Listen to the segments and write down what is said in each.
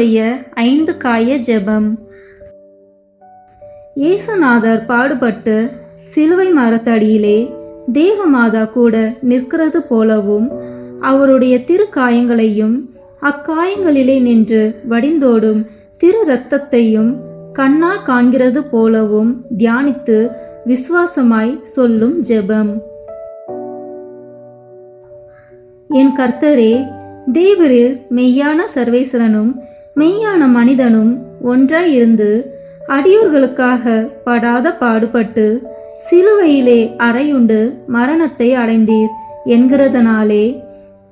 தேவருடைய ஐந்து காய ஜெபம். இயேசுநாதர் பாடுபட்டு சிலுவை மரத்தடியிலே தேவமாதா கூட நிற்கிறது போலவும் அவருடைய திருக்காயங்களையும் அக்காயங்களிலே நின்று வடிந்தோடும் திரு இரத்தத்தையும் கண்ணால் காண்கிறது போலவும் தியானித்து விசுவாசமாய் சொல்லும் ஜெபம். என் கர்த்தரே தேவரில் மெய்யான சர்வேஸ்வரனும் மெய்யான மனிதனும் ஒன்றாய் இருந்து அடியோர்களுக்காக படாத பாடுபட்டு சிலுவையிலே அறையுண்டு மரணத்தை அடைந்தீர் என்கிறதனாலே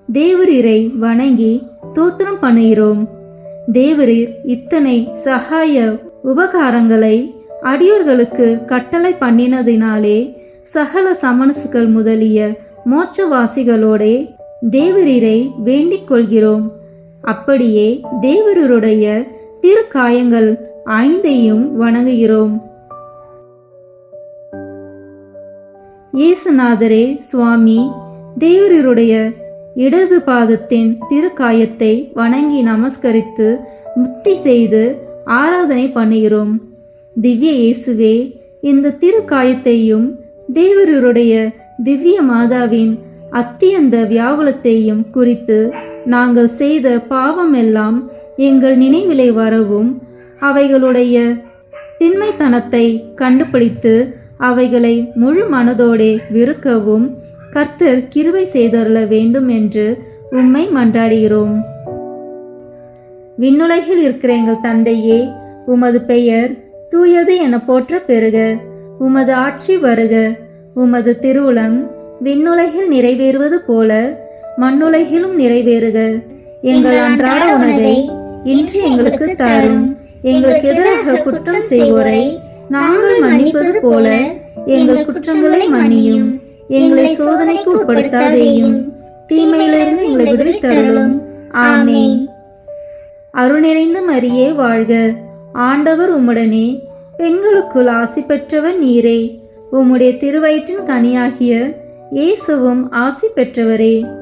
தேவரீரை வணங்கி தோத்திரம் பண்ணுகிறோம். தேவரீர் இத்தனை சகாய உபகாரங்களை அடியோர்களுக்கு கட்டளை பண்ணினதினாலே சகல சமனசுகள் முதலிய மோட்சவாசிகளோடே தேவரீரை வேண்டிக் கொள்கிறோம். அப்படியே தேவருடைய திருக்காயங்கள் ஐந்தையும் வணங்குகிறோம். இயேசுநாதரே சுவாமி தேவரருடைய இடது பாதத்தின் திருக்காயத்தை வணங்கி நமஸ்கரித்து முக்தி செய்து ஆராதனை பண்ணுகிறோம். திவ்ய இயேசுவே இந்த திருக்காயத்தையும் தேவரருடைய திவ்ய மாதாவின் அத்தியந்த வியாகுலத்தையும் குறித்து நாங்கள் செய்த பாவமெல்லாம் எங்கள் நினைவிலே வரவும் அவைகளுடைய திண்மைத்தனத்தை கண்டுபிடித்து அவைகளை முழு மனதோடே விருக்கவும் கர்த்தர் கிருவை செய்தருள வேண்டும் என்று உம்மை மன்றாடுகிறோம். விண்ணுலகில் இருக்கிற எங்கள் தந்தையே உமது பெயர் தூயது என போற்ற பெறுக உமது ஆட்சி வருக உமது திருவுளம் விண்ணுலகில் நிறைவேறுவது போல மண்ணுலகிலும் நிறைவேறுக. எங்கள் அன்றாட உணவை இன்று எங்களுக்கு தாரும். எங்களுக்கு எதிராக குற்றம் செய்வோரை நாங்கள் மன்னிப்பது போல எங்கள் குற்றங்களை மன்னியும். எங்களை சோதனைக்கு உட்படுத்தாதேயும். தீமையிலிருந்து எங்களை விடுவித்தருளும். ஆமேன். அருள் நிறைந்த மரியே வாழ்க. ஆண்டவர் உம்முடனே பெண்களுக்குள் ஆசி பெற்றவர் நீரே. உம்முடைய திருவயிற்றின் கனியாகிய இயேசுவும் ஆசி பெற்றவரே.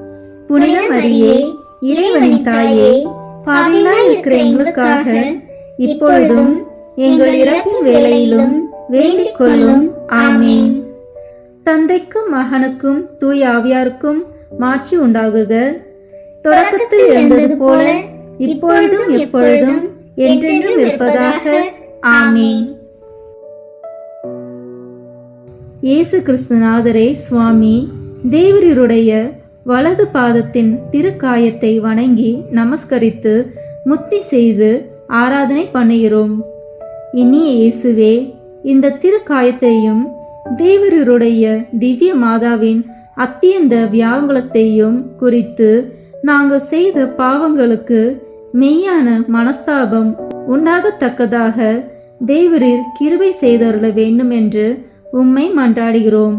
புனித மரியே இறைவனின் தாயே பாவிகளாய் இருக்கிற எங்களுக்காக இப்பொழுதும் எங்கள் இறப்பின் வேலையிலும் வேண்டிக் கொள்ளும் ஆமேன். தந்தைக்கும் மகனுக்கும் தூய் ஆவியாருக்கும் மாற்றி உண்டாகுக. தொடக்கத்தில் இருந்தது போல இப்பொழுதும் எப்பொழுதும் என்றென்றும் இருப்பதாக. ஆமீன். இயேசு கிறிஸ்துநாதரே சுவாமி தேவரீருடைய வலது பாதத்தின் திருக்காயத்தை வணங்கி நமஸ்கரித்து முத்தி செய்து ஆராதனை பண்ணுகிறோம். இனிய இயேசுவே இந்த திருக்காயத்தையும் தேவரருடைய திவ்ய மாதாவின் அத்தியந்த வியாகுலத்தையும் குறித்து நாங்கள் செய்த பாவங்களுக்கு மெய்யான மனஸ்தாபம் உண்டாகத்தக்கதாக தேவரீர் கிருபை செய்தருள வேண்டும் என்று உம்மை மன்றாடுகிறோம்.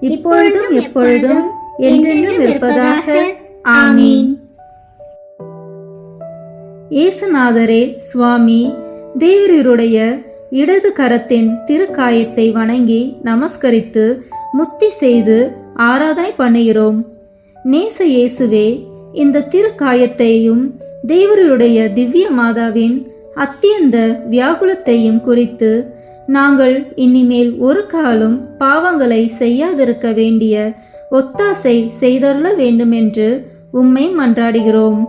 இப்பொழுதும் எப்பொழுதும் என்றென்றும் இருப்பதாக. ஆமீன். ஏசுநாதரே சுவாமி தேவரீருடைய இடது கரத்தின் திருக்காயத்தை வணங்கி நமஸ்கரித்து முத்தி செய்து ஆராதனை பண்ணுகிறோம். நேச இயேசுவே இந்த திருக்காயத்தையும் தேவருடைய திவ்ய மாதாவின் அத்தியந்த வியாகுலத்தையும் குறித்து நாங்கள் இனிமேல் ஒரு காலம் பாவங்களை செய்யாதிருக்க வேண்டிய ஒத்தாசை செய்தருள வேண்டுமென்று உம்மை மன்றாடுகிறோம்.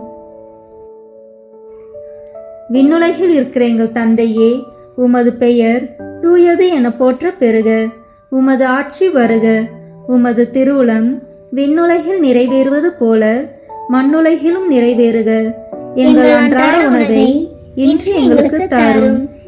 விண்ணுலகில் இருக்கிற எங்கள் தந்தையே உமது பெயர் தூயது என போற்ற பெறுக. உமது ஆட்சி வருக. உமது திருவுளம் விண்ணுலகில் நிறைவேறுவது போல மண்ணுலகிலும் நிறைவேறுக. எங்கள் அன்றாட உணவை இன்று எங்களுக்கு தாரும்.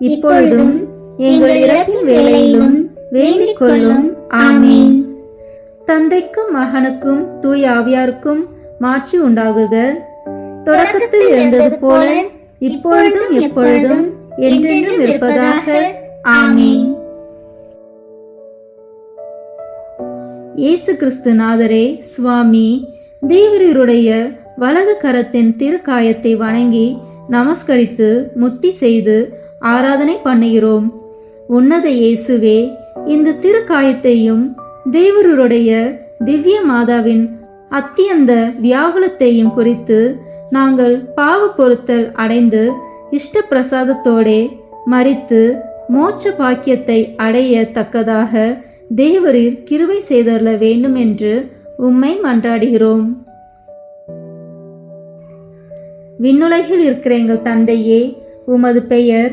இப்பொழுதும் எங்கள் இறப்பின் வேலையிலும் வேண்டிக் கொள்ளும் ஆமீன். தந்தைக்கும் மகனுக்கும் தூய் ஆவியாருக்கும் மாற்றி உண்டாகுக. தொடக்கத்தில் இருந்தது போல இப்பொழுதும் எப்பொழுதும் என்றென்றும் இருப்பதாக. ஆமீன். இயேசு கிறிஸ்து நாதரே சுவாமி தேவரீருடைய வலது கரத்தின் திருக்காயத்தை வணங்கி நமஸ்கரித்து முத்தி செய்து ஆராதனை பண்ணுகிறோம். உன்னத இயேசுவே இந்த திருக்காயத்தையும் தேவருடைய திவ்ய மாதாவின் அத்தியந்த வியாகுலத்தையும் குறித்து நாங்கள் பாவ பொருத்தல் அடைந்து இஷ்ட பிரசாதத்தோடே மறித்து மோட்ச பாக்கியத்தை அடைய தக்கதாக தேவரீர் கிருவை செய்தருள வேண்டும் என்று உம்மை மன்றாடுகிறோம். விண்ணுலகில் இருக்கிற எங்கள் தந்தையே உமது பெயர்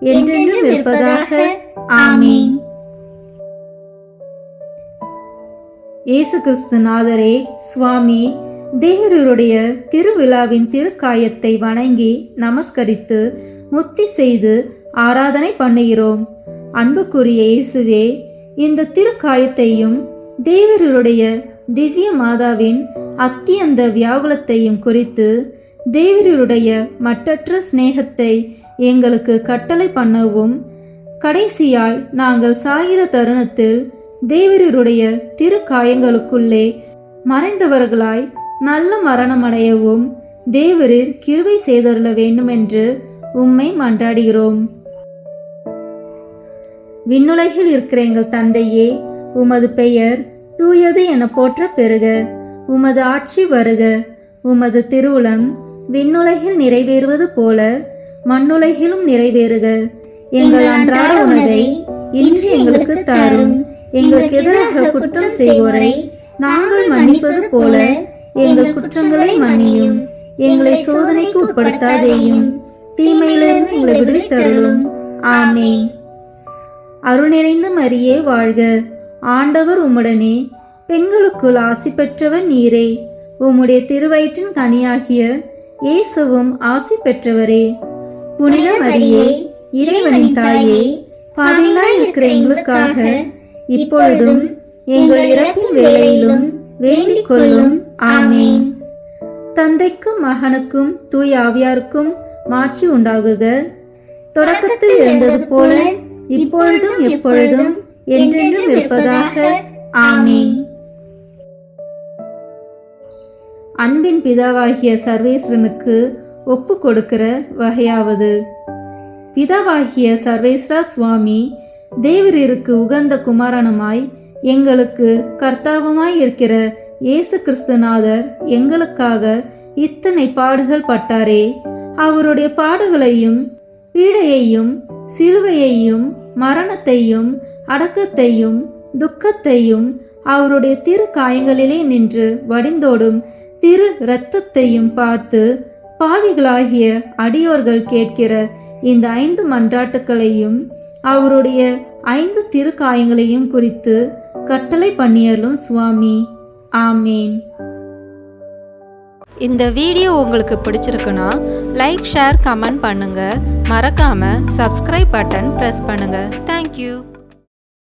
என்றென்றும் இருப்பதாக. ஆமீன். இயேசு கிறிஸ்து நாதரே சுவாமி தேவருடைய திருவிழாவின் திருக்காயத்தை வணங்கி நமஸ்கரித்து முத்தி செய்து ஆராதனை பண்ணுகிறோம். அன்புக்குரிய இயேசுவே இந்த திருக்காயத்தையும் தேவருடைய திவ்ய மாதாவின் அத்தியந்த வியாகுலத்தையும் குறித்து தேவருடைய மட்டற்ற சிநேகத்தை எங்களுக்கு கட்டளை பண்ணவும் கடைசியாய் நாங்கள் சாகிற தருணத்தில் தேவரருடைய திருக்காயங்களுக்குள்ளே மறைந்தவர்களாய் நல்ல மரணமடையவும் தேவரீர் கிருவை செய்தருள வேண்டுமென்று உம்மை மன்றாடுகிறோம். விண்ணுலகில் இருக்கிற எங்கள் தந்தையே உமது பெயர் தூயது என போற்ற பெறுக உமது ஆட்சி வருக. உமது திருவுளம் விண்ணுலகில் நிறைவேறுவது போல மண்ணுலகிலும் நிறைவேறுக. எங்கள் அன்றாட உணவை இன்று எங்களுக்கு தாரும். எங்களுக்கு எதிராக குற்றம் செய்வோரை நாங்கள் மன்னிப்பது போல எங்கள் குற்றங்களை மன்னியும். எங்களை சோதனைக்கு உட்படுத்தாதேயும். தீமையிலிருந்து எங்களை விடுவித்தருளும். ஆமேன். அருள் நிறைந்த மரியே வாழ்க. ஆண்டவர் உம்முடனே பெண்களுக்குள் ஆசி பெற்றவர் நீரே. உம்முடைய திருவயிற்றின் கனியாகிய இயேசுவும் ஆசி பெற்றவரே. புனித மரியே இறைவனின் தாயே பாவிலாய் இருக்கிற எங்களுக்காக இப்பொழுதும் எங்கள் இறப்பின் வேலையிலும் வேண்டிக் கொள்ளும் ஆமேன். தந்தைக்கும் மகனுக்கும் தூய் ஆவியாருக்கும் மாற்றி உண்டாகுக. தொடக்கத்தில் இருந்தது போல இப்பொழுதும் எப்பொழுதும் என்றென்றும் இருப்பதாக. ஆமேன். அன்பின் பிதாவாகிய சர்வேஸ்வரனுக்கு ஒப்பு கொடுக்கிற வகையாவது. பிதாவாகிய சர்வேஸ்வரா சுவாமி தேவரீருக்கு உகந்த குமாரனுமாய் எங்களுக்கு கர்த்தாவுமாய் இருக்கிற இயேசு கிறிஸ்துநாதர் எங்களுக்காக இத்தனை பாடுகள் பட்டாரே. அவருடைய பாடுகளையும் பீடையையும் சிலுவையையும் மரணத்தையும் அடக்கத்தையும் துக்கத்தையும் அவருடைய திரு காயங்களிலே நின்று வடிந்தோடும் திரு இரத்தத்தையும் பார்த்து பாவிகளாகிய அடியோர்கள் கேட்கிற இந்த ஐந்து மன்றாட்டுக்களையும் அவருடைய ஐந்து திருக்காயங்களையும் குறித்து கட்டளை பண்ணியலும் சுவாமி. ஆமேன். இந்த வீடியோ உங்களுக்கு பிடிச்சிருக்குன்னா லைக் ஷேர் கமெண்ட் பண்ணுங்கள் மறக்காமல் சப்ஸ்கிரைப் பட்டன் ப்ரெஸ் பண்ணுங்கள் தேங்க்யூ